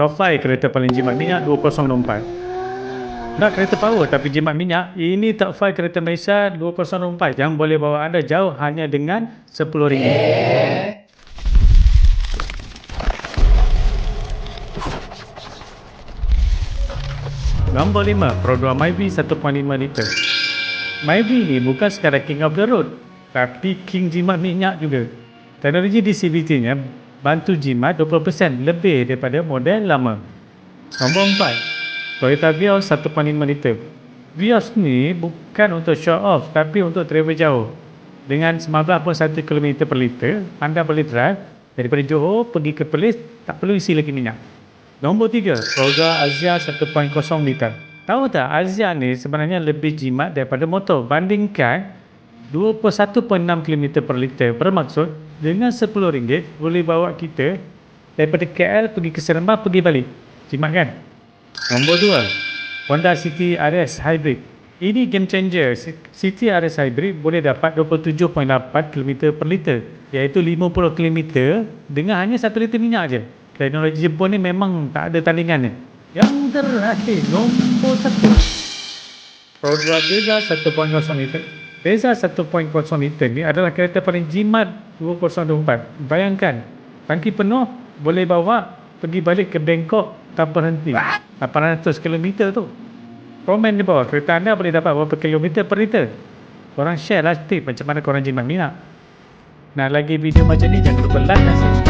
Top 5 kereta paling jimat minyak 2004 Nak kereta power tapi jimat minyak Ini top 5 kereta Malaysia 2004 Yang boleh bawa anda jauh hanya dengan RM10 Nombor 5 Pro 2 Myvi 1.5 liter. Myvi ni bukan sekadar king of the road Tapi king jimat minyak juga. Teknologi DCVT nya bantu jimat 20% lebih daripada model lama. Nombor 4 Toyota Vios 1.5 liter. Vios ni bukan untuk show off tapi untuk travel jauh. Dengan 19.1 km per liter Anda boleh drive. Daripada Johor pergi ke Perlis tak perlu isi lagi minyak. Nombor 3, Roga Azia 1.0 liter. Tahu tak, Azia ni sebenarnya lebih jimat daripada motor. Bandingkan 21.6 km per liter. Bermaksud, dengan RM10 boleh bawa kita daripada KL pergi ke Seremban, pergi balik. Jimat kan? Nombor 2, Honda City RS Hybrid. Ini game changer. City RS Hybrid boleh dapat 27.8 km per liter. Iaitu 50 km dengan hanya 1 liter minyak je. Teknologi Jepun ni memang tak ada tandingannya. Yang terakhir, nombor satu. Program Beza 1.0 liter. Beza 1.0 liter ni adalah kereta paling jimat 2024. Bayangkan, tangki penuh boleh bawa pergi balik ke Bangkok tanpa henti. 800 km tu. Komen di bawah, kereta anda boleh dapat berapa kilometer per liter? Korang share lah tip macam mana korang jimat minyak. Nak lagi video macam ni, jangan lupa like dan subscribe.